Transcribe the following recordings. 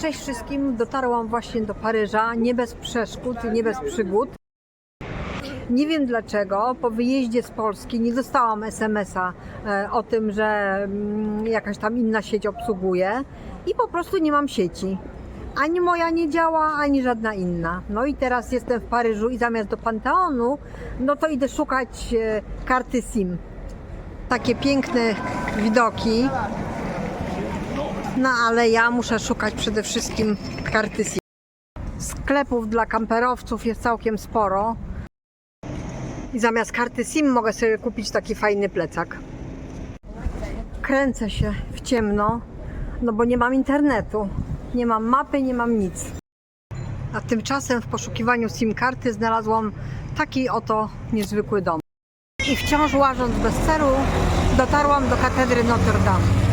Cześć wszystkim, dotarłam właśnie do Paryża, nie bez przeszkód, nie bez przygód. Nie wiem dlaczego, po wyjeździe z Polski nie dostałam SMS-a e, o tym, że mm, jakaś tam inna sieć obsługuje i po prostu nie mam sieci. Ani moja nie działa, ani żadna inna. No i teraz jestem w Paryżu i zamiast do Panteonu, no to idę szukać e, karty SIM. Takie piękne widoki, no ale ja muszę szukać przede wszystkim karty SIM. Sklepów dla kamperowców jest całkiem sporo. I zamiast karty SIM mogę sobie kupić taki fajny plecak. Kręcę się w ciemno, no bo nie mam internetu. Nie mam mapy, nie mam nic. A tymczasem w poszukiwaniu SIM karty znalazłam taki oto niezwykły dom. I wciąż łażąc bez celu, dotarłam do katedry Notre Dame.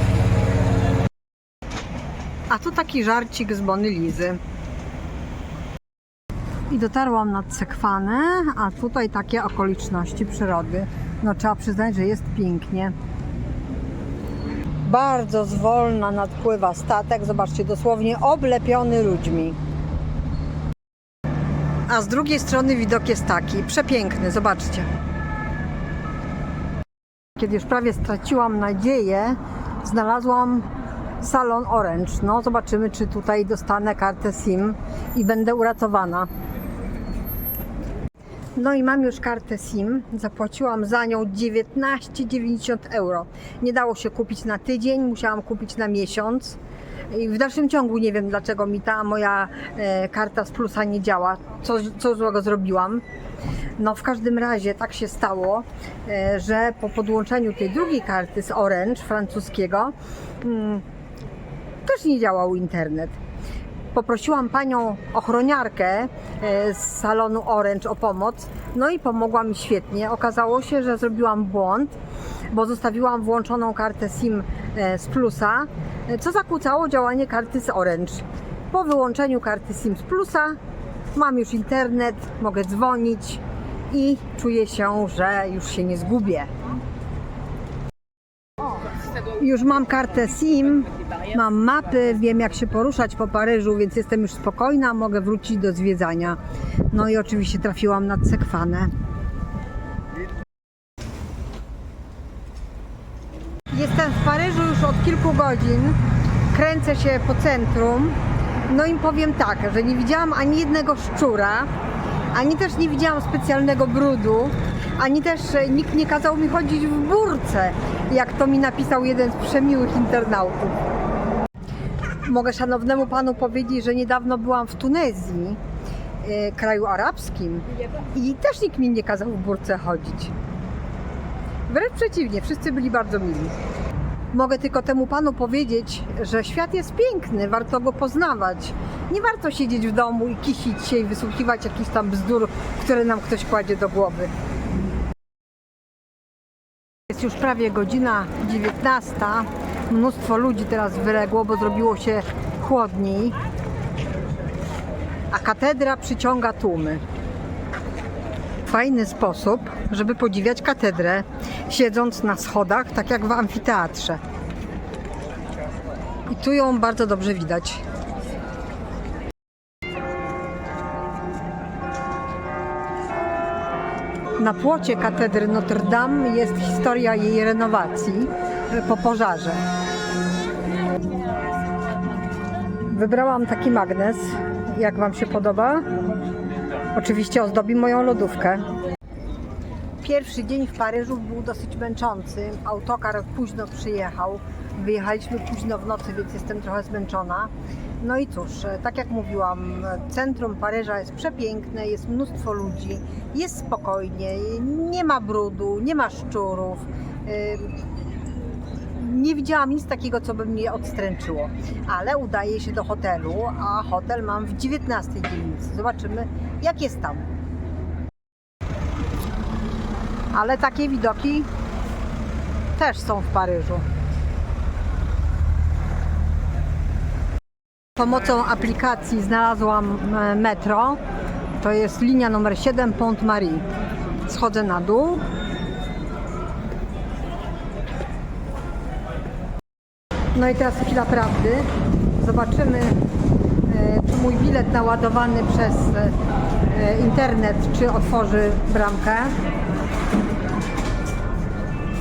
A tu taki żarcik z Bony Lizy. I dotarłam nad Sekwanę, a tutaj takie okoliczności przyrody. No trzeba przyznać, że jest pięknie. Bardzo zwolna nadpływa statek, zobaczcie, dosłownie oblepiony ludźmi. A z drugiej strony widok jest taki, przepiękny, zobaczcie. Kiedy już prawie straciłam nadzieję, znalazłam salon Orange. No, zobaczymy, czy tutaj dostanę kartę SIM i będę uratowana. No i mam już kartę SIM. Zapłaciłam za nią 19,90 euro. Nie dało się kupić na tydzień, musiałam kupić na miesiąc. I w dalszym ciągu nie wiem, dlaczego mi ta moja e, karta z plusa nie działa. Co, co złego zrobiłam. No w każdym razie tak się stało, e, że po podłączeniu tej drugiej karty z Orange francuskiego mm, też nie działał internet. Poprosiłam panią ochroniarkę e, z salonu Orange o pomoc, no i pomogła mi świetnie. Okazało się, że zrobiłam błąd, bo zostawiłam włączoną kartę SIM e, z plusa, e, co zakłócało działanie karty z Orange. Po wyłączeniu karty SIM z plusa mam już internet, mogę dzwonić i czuję się, że już się nie zgubię. Już mam kartę SIM, mam mapy, wiem jak się poruszać po Paryżu, więc jestem już spokojna, mogę wrócić do zwiedzania. No i oczywiście trafiłam nad Sekwanę. Jestem w Paryżu już od kilku godzin, kręcę się po centrum. No i powiem tak, że nie widziałam ani jednego szczura, ani też nie widziałam specjalnego brudu, ani też e, nikt nie kazał mi chodzić w burce, jak to mi napisał jeden z przemiłych internautów. Mogę szanownemu panu powiedzieć, że niedawno byłam w Tunezji, e, kraju arabskim, i też nikt mi nie kazał w burce chodzić. Wręcz przeciwnie, wszyscy byli bardzo mili. Mogę tylko temu panu powiedzieć, że świat jest piękny, warto go poznawać. Nie warto siedzieć w domu i kisić się i wysłuchiwać jakichś tam bzdur, które nam ktoś kładzie do głowy. Jest już prawie godzina 19. Mnóstwo ludzi teraz wyległo, bo zrobiło się chłodniej. A katedra przyciąga tłumy. Fajny sposób, żeby podziwiać katedrę, siedząc na schodach, tak jak w amfiteatrze. I tu ją bardzo dobrze widać. Na płocie katedry Notre Dame jest historia jej renowacji po pożarze. Wybrałam taki magnes. Jak Wam się podoba? Oczywiście ozdobi moją lodówkę. Pierwszy dzień w Paryżu był dosyć męczący. Autokar późno przyjechał. Wyjechaliśmy późno w nocy, więc jestem trochę zmęczona. No i cóż, tak jak mówiłam, centrum Paryża jest przepiękne, jest mnóstwo ludzi, jest spokojnie, nie ma brudu, nie ma szczurów. Nie widziałam nic takiego, co by mnie odstręczyło, ale udaję się do hotelu, a hotel mam w 19 dzielnicy. Zobaczymy, jak jest tam. Ale takie widoki też są w Paryżu. Pomocą aplikacji znalazłam e, metro. To jest linia numer 7 Pont Marie. Schodzę na dół. No i teraz chwila prawdy. Zobaczymy Mój bilet naładowany przez e, e, internet, czy otworzy bramkę.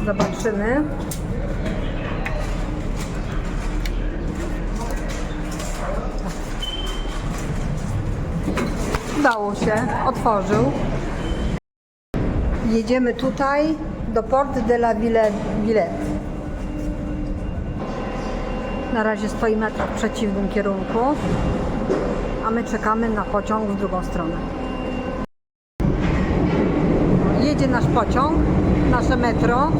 Zobaczymy. Udało się, otworzył. Jedziemy tutaj do Port de la Ville- Villette. Na razie stoi metro w przeciwnym kierunku, a my czekamy na pociąg w drugą stronę. Jedzie nasz pociąg, nasze metro.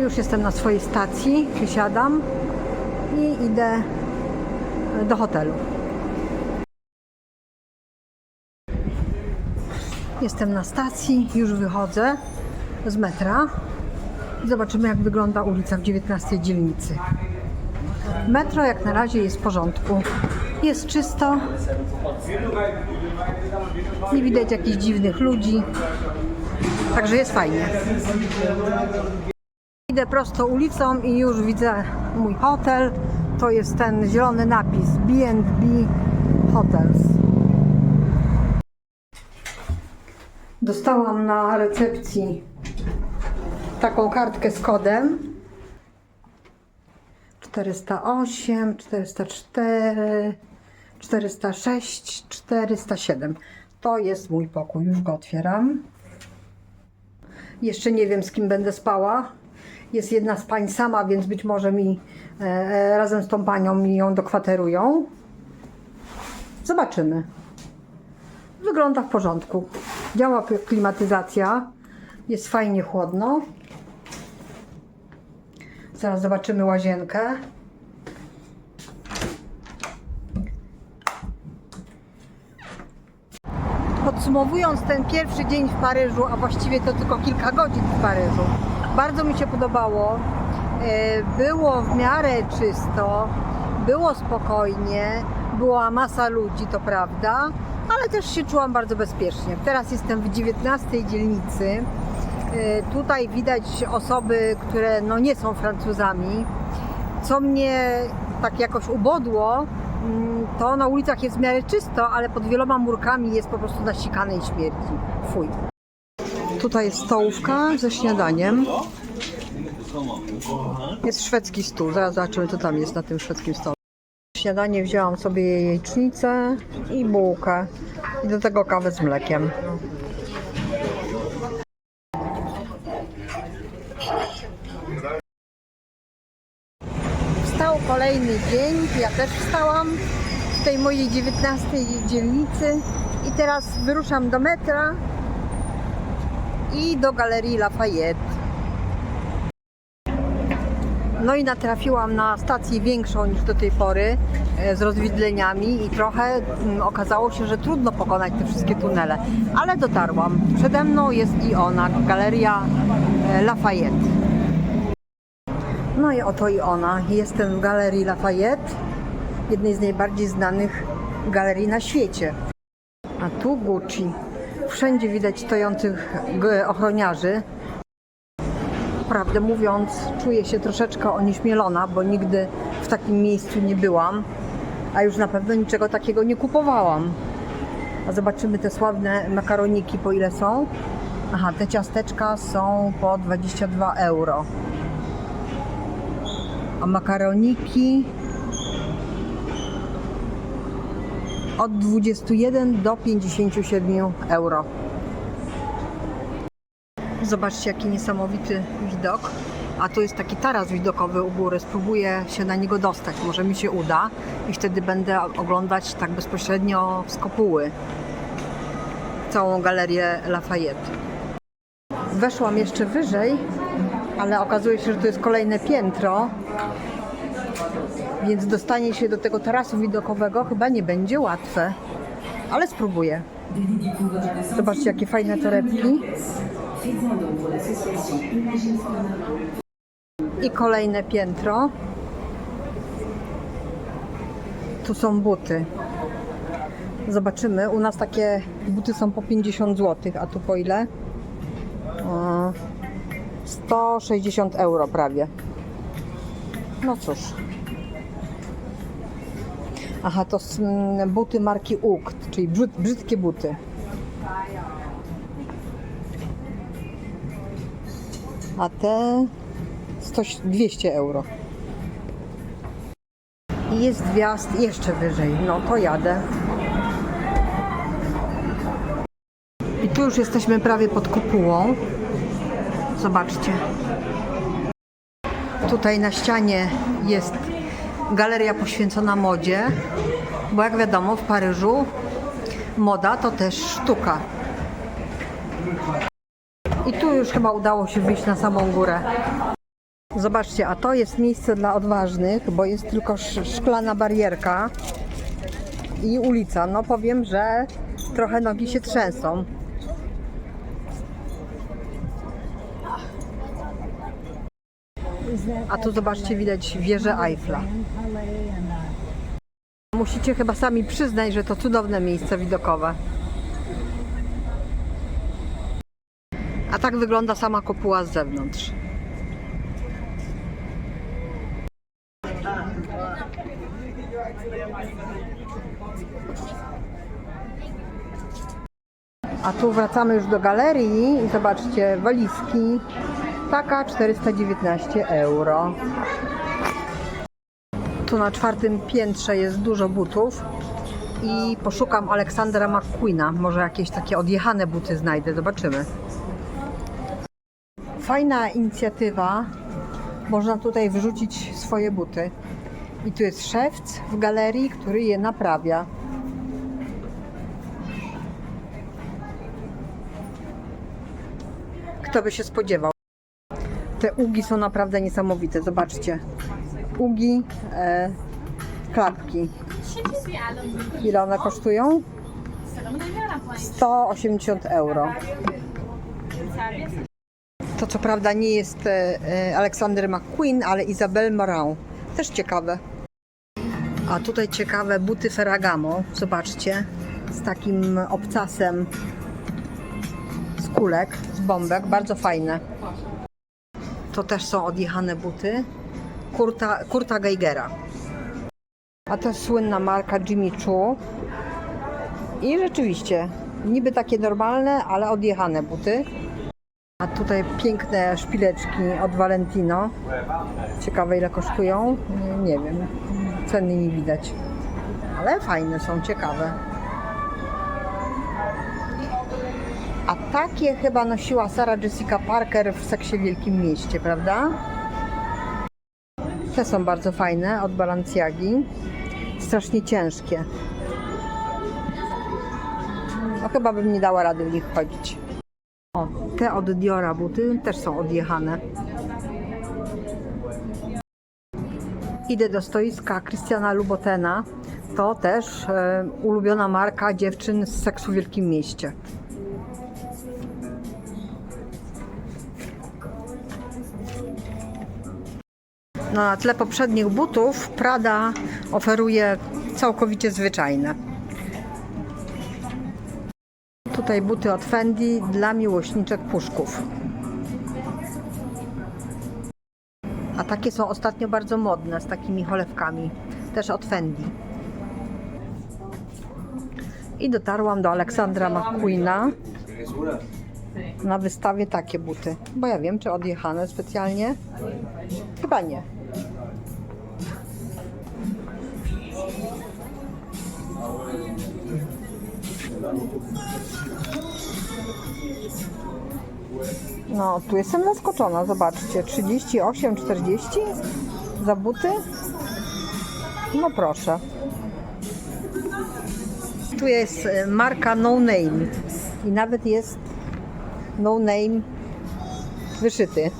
Już jestem na swojej stacji, wysiadam i idę do hotelu. Jestem na stacji, już wychodzę z metra. Zobaczymy, jak wygląda ulica w 19 dzielnicy. Metro jak na razie jest w porządku. Jest czysto. Nie widać jakichś dziwnych ludzi. Także jest fajnie. Idę prosto ulicą i już widzę mój hotel. To jest ten zielony napis B&B Hotels. Dostałam na recepcji taką kartkę z kodem 408, 404, 406, 407. To jest mój pokój, już go otwieram. Jeszcze nie wiem, z kim będę spała. Jest jedna z pań sama, więc być może mi e, razem z tą panią mi ją dokwaterują. Zobaczymy. Wygląda w porządku. Działa klimatyzacja. Jest fajnie chłodno. Zaraz zobaczymy łazienkę. Podsumowując ten pierwszy dzień w Paryżu, a właściwie to tylko kilka godzin w Paryżu, bardzo mi się podobało. E, Było w miarę czysto, było spokojnie, była masa ludzi, to prawda, ale też się czułam bardzo bezpiecznie. Teraz jestem w 19 dzielnicy. E, Tutaj widać osoby, które no nie są Francuzami. Co mnie tak jakoś ubodło, mm, to na ulicach jest w miarę czysto, ale pod wieloma murkami jest po prostu nasikane i śmierdzi. Fuj. Tutaj jest stołówka ze śniadaniem. Jest szwedzki stół. Zaraz zobaczymy, co tam jest na tym szwedzkim stole. Śniadanie wzięłam sobie jajecznicę i bułkę. I do tego kawę z mlekiem. Kolejny dzień, ja też wstałam w tej mojej 19 dzielnicy i teraz wyruszam do metra i do galerii Lafayette. No i natrafiłam na stację większą niż do tej pory e, z rozwidleniami i trochę mm, okazało się, że trudno pokonać te wszystkie tunele, ale dotarłam. Przede mną jest i ona, galeria e, Lafayette. No i oto i ona. Jestem w galerii Lafayette, jednej z najbardziej znanych galerii na świecie. A tu Gucci. Wszędzie widać stojących ochroniarzy. Prawdę mówiąc, czuję się troszeczkę onieśmielona, bo nigdy w takim miejscu nie byłam, a już na pewno niczego takiego nie kupowałam. A zobaczymy te sławne makaroniki, po ile są. Aha, te ciasteczka są po 22 euro. A makaroniki od 21 do 57 euro. Zobaczcie, jaki niesamowity widok. A tu jest taki taras widokowy u góry. Spróbuję się na niego dostać. Może mi się uda i wtedy będę oglądać tak bezpośrednio z kopuły całą galerię Lafayette. Weszłam jeszcze wyżej, ale okazuje się, że to jest kolejne piętro, więc dostanie się do tego tarasu widokowego chyba nie będzie łatwe, ale spróbuję. Zobaczcie, jakie fajne torebki. I kolejne piętro. Tu są buty. Zobaczymy. U nas takie buty są po 50 zł, a tu po ile? O, 160 euro prawie. No cóż. Aha, to buty marki UKT, czyli brzyd, brzydkie buty. A te 100, 200 euro. I jest wjazd jeszcze wyżej. No to jadę. I tu już jesteśmy prawie pod kopułą. Zobaczcie. Tutaj na ścianie jest galeria poświęcona modzie, bo jak wiadomo w Paryżu moda to też sztuka. I tu już chyba udało się wyjść na samą górę. Zobaczcie, a to jest miejsce dla odważnych, bo jest tylko sz- szklana barierka i ulica. No powiem, że trochę nogi się trzęsą. A tu zobaczcie, widać wieżę Eiffla. Musicie chyba sami przyznać, że to cudowne miejsce widokowe. A tak wygląda sama kopuła z zewnątrz. A tu wracamy już do galerii i zobaczcie, walizki. Taka 419 euro. Tu na czwartym piętrze jest dużo butów i poszukam Aleksandra McQueena. Może jakieś takie odjechane buty znajdę, zobaczymy. Fajna inicjatywa. Można tutaj wrzucić swoje buty. I tu jest szewc w galerii, który je naprawia. Kto by się spodziewał? Te ugi są naprawdę niesamowite. Zobaczcie. Ugi, e, klapki. Ile one kosztują? 180 euro. To co prawda nie jest e, e, Aleksander McQueen, ale Isabelle Marant. Też ciekawe. A tutaj ciekawe buty Ferragamo. Zobaczcie. Z takim obcasem z kulek, z bombek. Bardzo fajne. To też są odjechane buty. Kurta, Kurta Geigera. A to jest słynna marka Jimmy Choo. I rzeczywiście, niby takie normalne, ale odjechane buty. A tutaj piękne szpileczki od Valentino. Ciekawe ile kosztują. Nie, wiem. Ceny nie widać. Ale fajne są, ciekawe. A takie chyba nosiła Sarah Jessica Parker w seksie w Wielkim Mieście, prawda? Te są bardzo fajne od Balenciagi. Strasznie ciężkie. No chyba bym nie dała rady w nich chodzić. O, te od Diora buty też są odjechane. Idę do stoiska Krystiana Lubotena. To też e, ulubiona marka dziewczyn z seksu w Wielkim Mieście. Na tle poprzednich butów Prada oferuje całkowicie zwyczajne. Tutaj buty od Fendi dla miłośniczek puszków. A takie są ostatnio bardzo modne z takimi cholewkami. Też od Fendi. I dotarłam do Aleksandra McQueena na wystawie takie buty. Bo ja wiem, czy odjechane specjalnie. Chyba nie. No, tu jestem zaskoczona, zobaczcie. 38, 40 za buty? No proszę. Tu jest e, marka No Name i nawet jest No Name wyszyty.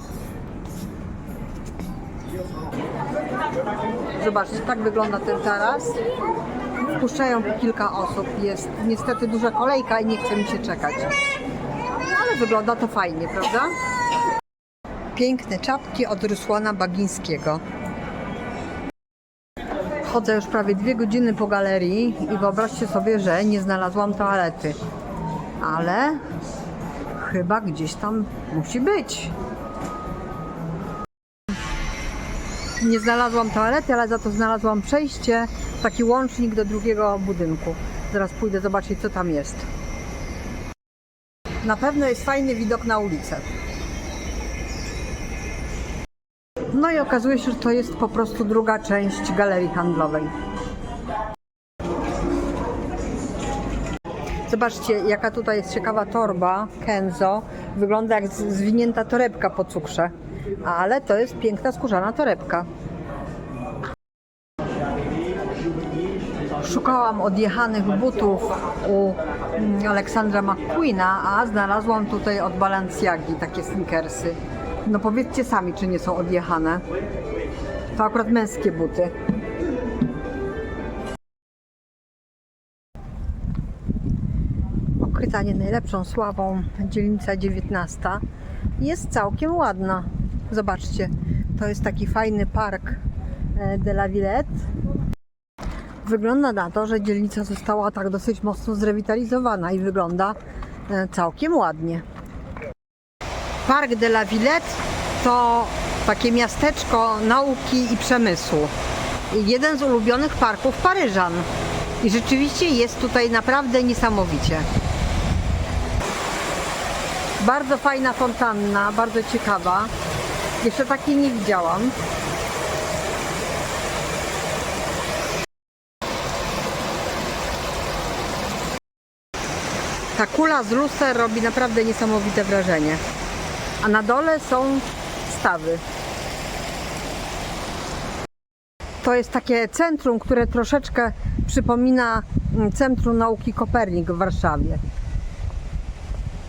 Zobaczcie, tak wygląda ten taras. Wpuszczają kilka osób. Jest niestety duża kolejka i nie chce mi się czekać. Ale wygląda to fajnie, prawda? Piękne czapki od Rusłana Bagińskiego. Chodzę już prawie dwie godziny po galerii i wyobraźcie sobie, że nie znalazłam toalety. Ale chyba gdzieś tam musi być. Nie znalazłam toalety, ale za to znalazłam przejście, taki łącznik do drugiego budynku. Zaraz pójdę zobaczyć, co tam jest. Na pewno jest fajny widok na ulicę. No i okazuje się, że to jest po prostu druga część galerii handlowej. Zobaczcie, jaka tutaj jest ciekawa torba Kenzo. Wygląda jak zwinięta torebka po cukrze. Ale to jest piękna skórzana torebka. Szukałam odjechanych butów u mm, Aleksandra McQueena, a znalazłam tutaj od Balenciagi takie sneakersy. No powiedzcie sami, czy nie są odjechane. To akurat męskie buty. Okryta nie najlepszą sławą dzielnica 19 jest całkiem ładna. Zobaczcie, to jest taki fajny park e, de la Villette. Wygląda na to, że dzielnica została tak dosyć mocno zrewitalizowana i wygląda e, całkiem ładnie. Park de la Villette to takie miasteczko nauki i przemysłu. Jeden z ulubionych parków Paryżan. I rzeczywiście jest tutaj naprawdę niesamowicie. Bardzo fajna fontanna, bardzo ciekawa. Jeszcze takiej nie widziałam. Ta kula z luster robi naprawdę niesamowite wrażenie. A na dole są stawy. To jest takie centrum, które troszeczkę przypomina mm, Centrum Nauki Kopernik w Warszawie.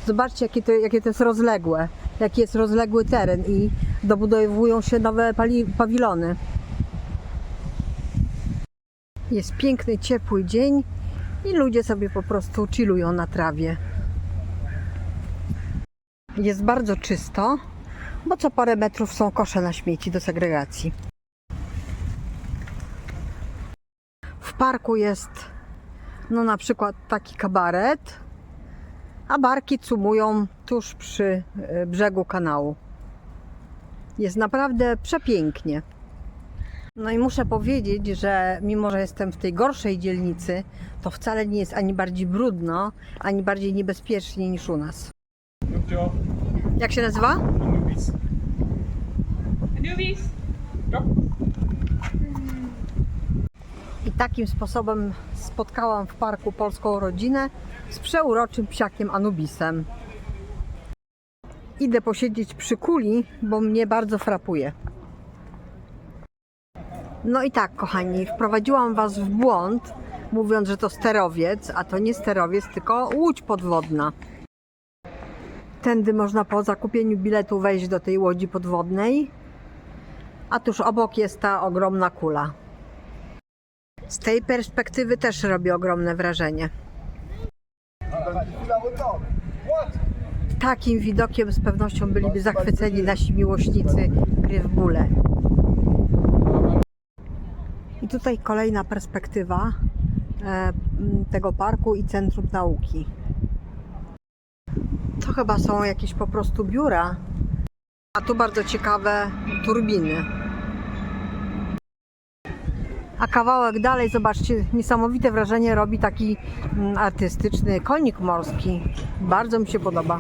Zobaczcie, jakie to, jakie to jest rozległe, jaki jest rozległy teren i dobudowują się nowe pawilony. Jest piękny, ciepły dzień i ludzie sobie po prostu chillują na trawie. Jest bardzo czysto, bo co parę metrów są kosze na śmieci do segregacji. W parku jest no na przykład taki kabaret, a barki cumują tuż przy e, brzegu kanału. Jest naprawdę przepięknie. No i muszę powiedzieć, że mimo, że jestem w tej gorszej dzielnicy, to wcale nie jest ani bardziej brudno, ani bardziej niebezpiecznie niż u nas. Lubcio, Jak się nazywa? Anubis. Anubis. Ja. I takim sposobem spotkałam w parku polską rodzinę z przeuroczym psiakiem Anubisem. Idę posiedzieć przy kuli, bo mnie bardzo frapuje. No i tak, kochani, wprowadziłam Was w błąd, mówiąc, że to sterowiec, a to nie sterowiec, tylko łódź podwodna. Tędy można po zakupieniu biletu wejść do tej łodzi podwodnej, a tuż obok jest ta ogromna kula. Z tej perspektywy też robi ogromne wrażenie. Takim widokiem z pewnością byliby zachwyceni nasi miłośnicy gry w bóle. I tutaj kolejna perspektywa e, tego parku i Centrum Nauki. To chyba są jakieś po prostu biura, a tu bardzo ciekawe turbiny. A kawałek dalej, zobaczcie, niesamowite wrażenie robi taki artystyczny konik morski. Bardzo mi się podoba.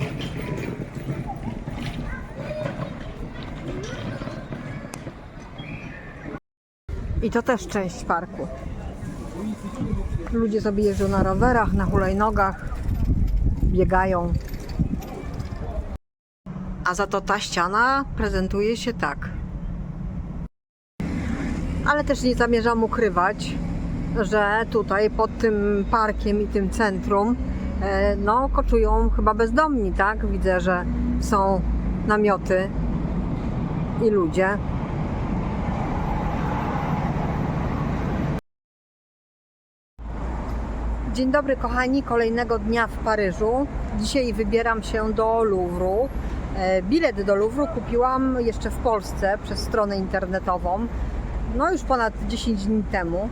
I to też część parku. Ludzie sobie jeżdżą na rowerach, na hulajnogach, biegają. A za to ta ściana prezentuje się tak ale też nie zamierzam ukrywać, że tutaj pod tym parkiem i tym centrum e, no, koczują chyba bezdomni, tak? Widzę, że są namioty i ludzie. Dzień dobry kochani, kolejnego dnia w Paryżu. Dzisiaj wybieram się do Louvru. E, Bilet do Louvru kupiłam jeszcze w Polsce przez stronę internetową, no już ponad 10 dni temu.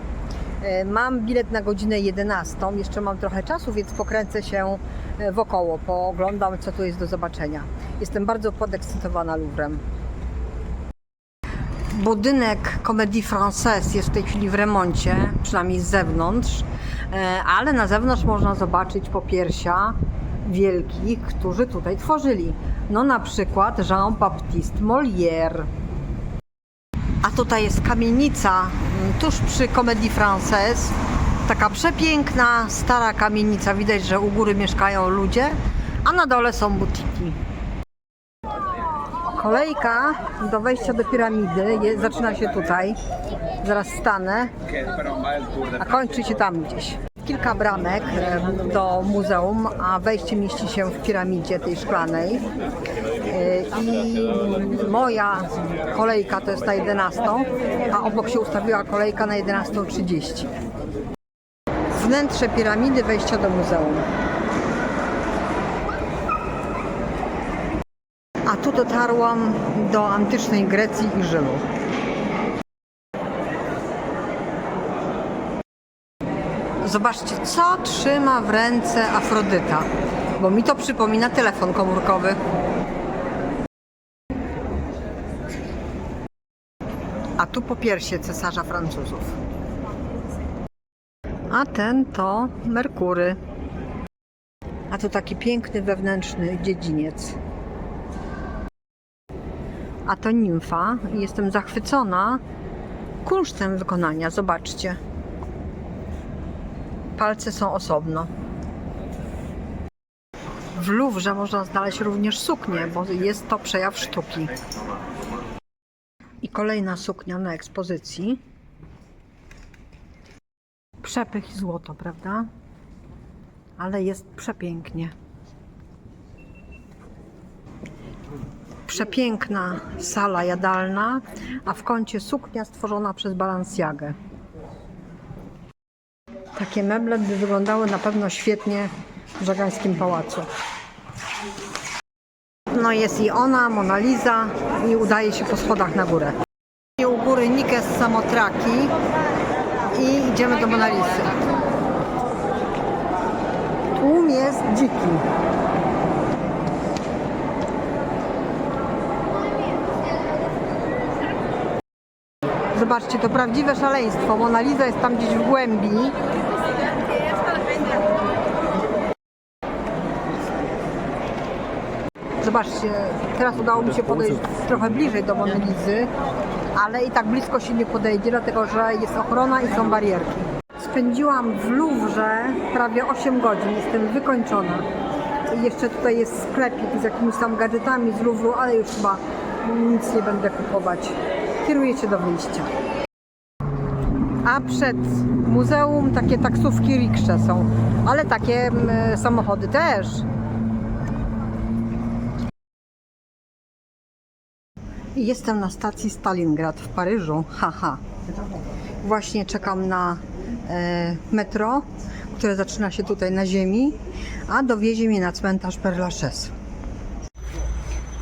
E, Mam bilet na godzinę 11, jeszcze mam trochę czasu, więc pokręcę się e, wokoło, pooglądam co tu jest do zobaczenia. Jestem bardzo podekscytowana Louvrem. Budynek Comédie Française jest w tej chwili w remoncie, przynajmniej z zewnątrz, ale na zewnątrz można zobaczyć popiersia wielkich, którzy tutaj tworzyli. No na przykład Jean-Baptiste Molière. A tutaj jest kamienica mm, tuż przy Comédie Française. Taka przepiękna, stara kamienica. Widać, że u góry mieszkają ludzie, a na dole są butiki. Kolejka do wejścia do piramidy zaczyna się tutaj. Zaraz stanę, a kończy się tam gdzieś. Kilka bramek e, do muzeum, a wejście mieści się w piramidzie tej szklanej. E, I moja kolejka to jest na 11, a obok się ustawiła kolejka na 11.30. Wnętrze piramidy, wejścia do muzeum. A tu dotarłam do antycznej Grecji i Rzymu. Zobaczcie, co trzyma w ręce Afrodyta, bo mi to przypomina telefon komórkowy. A tu popiersie cesarza Francuzów. A ten to Merkury. A tu taki piękny wewnętrzny dziedziniec. A to nimfa. Jestem zachwycona kunsztem wykonania. Zobaczcie. Palce są osobno. W Louvre można znaleźć również suknię, bo jest to przejaw sztuki. I kolejna suknia na ekspozycji. Przepych i złoto, prawda? Ale jest przepięknie. Przepiękna sala jadalna, a w kącie suknia stworzona przez Balenciagę. Takie meble by wyglądały na pewno świetnie w żagańskim pałacu. No jest i ona, Mona Lisa i udaje się po schodach na górę. U góry Nikes Samotraki i idziemy do Mona Lisy. Tłum jest dziki. Zobaczcie, to prawdziwe szaleństwo. Mona Lisa jest tam gdzieś w głębi. Zobaczcie, teraz udało mi się podejść trochę bliżej do Mony Lisy, ale i tak blisko się nie podejdzie, dlatego że jest ochrona i są barierki. Spędziłam w Louvre prawie 8 godzin, jestem wykończona. Jeszcze tutaj jest sklepik z jakimiś tam gadżetami z Louvru, ale już chyba nic nie będę kupować. Kieruję się do wyjścia. A przed muzeum takie taksówki riksze są, ale takie mm, samochody też. Jestem na stacji Stalingrad w Paryżu. Haha. Właśnie czekam na e, metro, które zaczyna się tutaj na ziemi, a dowiezie mnie na cmentarz Père Lachaise.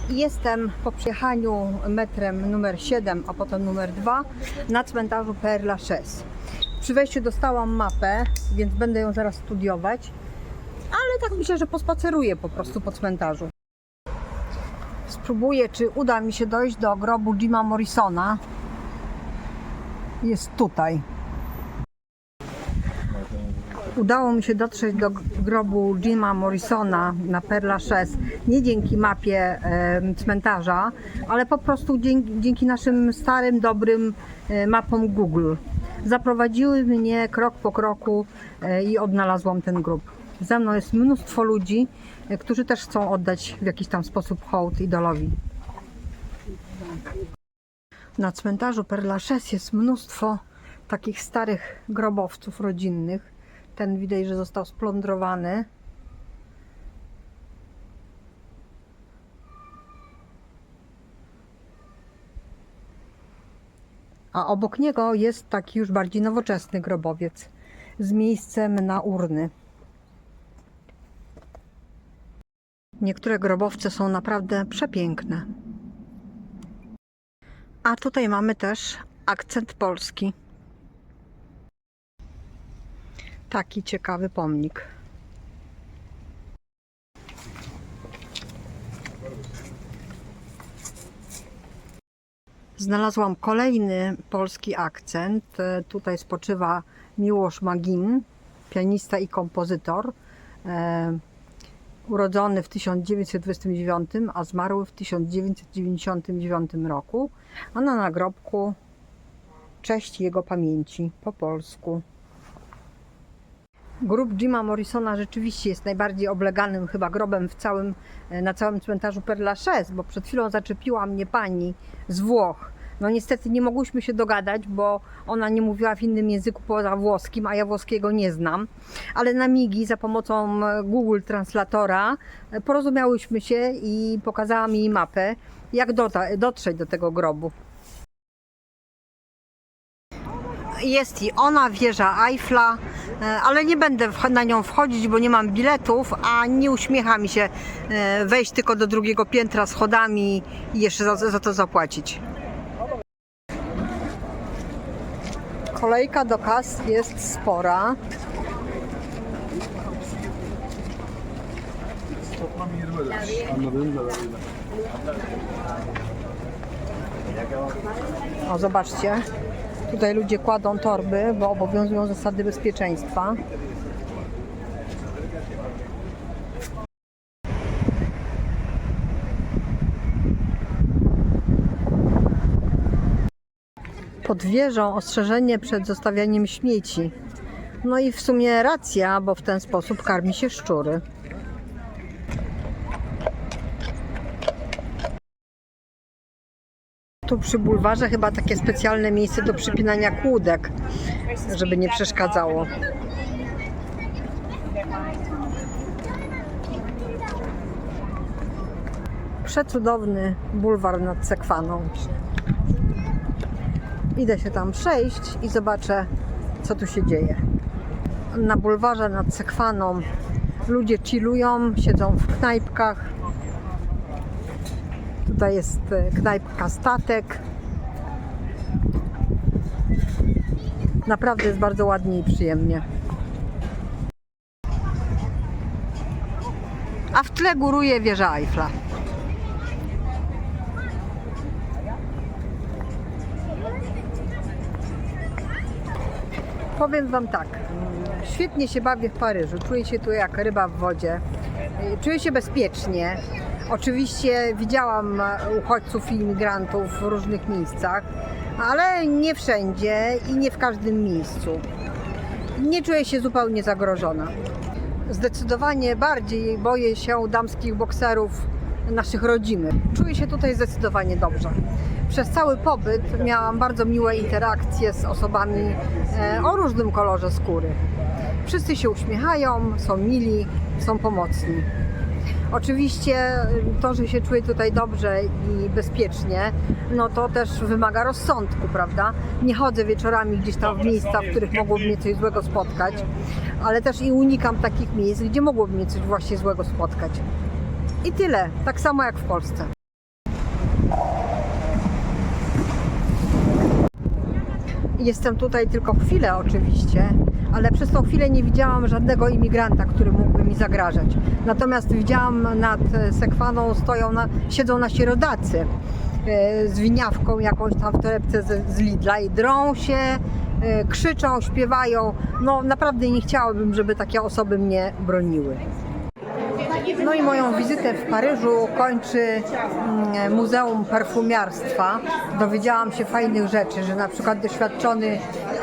Jestem po przejechaniu metrem numer 7, a potem numer 2 na cmentarzu Père Lachaise. Przy wejściu dostałam mapę, więc będę ją zaraz studiować, ale tak myślę, że pospaceruję po prostu po cmentarzu. Spróbuję, czy uda mi się dojść do grobu Jima Morrisona. Jest tutaj. Udało mi się dotrzeć do grobu Jima Morrisona na Père Lachaise nie dzięki mapie cmentarza, ale po prostu dzięki, dzięki naszym starym, dobrym e, mapom Google. Zaprowadziły mnie krok po kroku e, i odnalazłam ten grób. Za mną jest mnóstwo ludzi, e, którzy też chcą oddać w jakiś tam sposób hołd idolowi. Na cmentarzu Père Lachaise jest mnóstwo takich starych grobowców rodzinnych. Ten widać, że został splądrowany. A obok niego jest taki już bardziej nowoczesny grobowiec. z miejscem na urny. Niektóre grobowce są naprawdę przepiękne. A tutaj mamy też akcent polski. Taki ciekawy pomnik. Znalazłam kolejny polski akcent. E, Tutaj spoczywa Miłosz Magin, pianista i kompozytor. E, urodzony w 1929, a zmarły w 1999 roku. A na nagrobku cześć jego pamięci po polsku. Grób Jima Morrisona rzeczywiście jest najbardziej obleganym chyba grobem w całym, na całym cmentarzu Père Lachaise, bo przed chwilą zaczepiła mnie pani z Włoch. No niestety nie mogłyśmy się dogadać, bo ona nie mówiła w innym języku poza włoskim, a ja włoskiego nie znam. Ale na migi za pomocą Google Translatora e, porozumiałyśmy się i pokazała mi mapę, jak dotrzeć do tego grobu. Jest i ona, wieża Eiffla, e, ale nie będę na nią wchodzić, bo nie mam biletów, a nie uśmiecha mi się e, wejść tylko do drugiego piętra schodami i jeszcze za, za to zapłacić. Kolejka do kas jest spora. O, zobaczcie. Tutaj ludzie kładą torby, bo obowiązują zasady bezpieczeństwa. Pod wieżą ostrzeżenie przed zostawianiem śmieci. No i w sumie racja, bo w ten sposób karmi się szczury. Tu przy bulwarze chyba takie specjalne miejsce do przypinania kłódek, żeby nie przeszkadzało. Przecudowny bulwar nad Sekwaną. Idę się tam przejść i zobaczę, co tu się dzieje. Na bulwarze nad Sekwaną ludzie chillują, siedzą w knajpkach. Tutaj jest e, knajpka Statek. Naprawdę jest bardzo ładnie i przyjemnie. A w tle góruje wieża Eiffla. Powiem Wam tak, świetnie się bawię w Paryżu, czuję się tu jak ryba w wodzie, czuję się bezpiecznie. Oczywiście widziałam uchodźców i imigrantów w różnych miejscach, ale nie wszędzie i nie w każdym miejscu. Nie czuję się zupełnie zagrożona. Zdecydowanie bardziej boję się damskich bokserów naszych rodzimych. Czuję się tutaj zdecydowanie dobrze. Przez cały pobyt miałam bardzo miłe interakcje z osobami e, o różnym kolorze skóry. Wszyscy się uśmiechają, są mili, są pomocni. Oczywiście y, to, że się czuję tutaj dobrze i bezpiecznie, no to też wymaga rozsądku, prawda? Nie chodzę wieczorami gdzieś tam w miejsca, w których mogłoby mnie coś złego spotkać, ale też i unikam takich miejsc, gdzie mogłoby mnie coś właśnie złego spotkać. I tyle, tak samo jak w Polsce. Jestem tutaj tylko chwilę oczywiście, ale przez tą chwilę nie widziałam żadnego imigranta, który mógłby mi zagrażać. Natomiast widziałam nad Sekwaną stoją na, siedzą nasi rodacy e, z winiawką jakąś tam w torebce z, z Lidla i drą się, e, krzyczą, śpiewają. No naprawdę nie chciałabym, żeby takie osoby mnie broniły. No i moją wizytę w Paryżu kończy mm, Muzeum Perfumiarstwa. Dowiedziałam się fajnych rzeczy, że na przykład doświadczony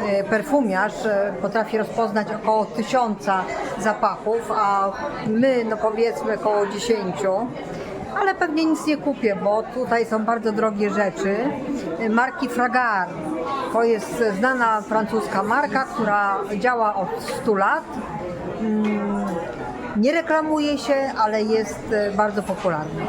e, perfumiarz e, potrafi rozpoznać około tysiąca zapachów, a my no powiedzmy około dziesięciu. Ale pewnie nic nie kupię, bo tutaj są bardzo drogie rzeczy. E, Marki Fragar. To jest znana francuska marka, która działa od 100 lat. Nie reklamuje się, ale jest e, bardzo popularny.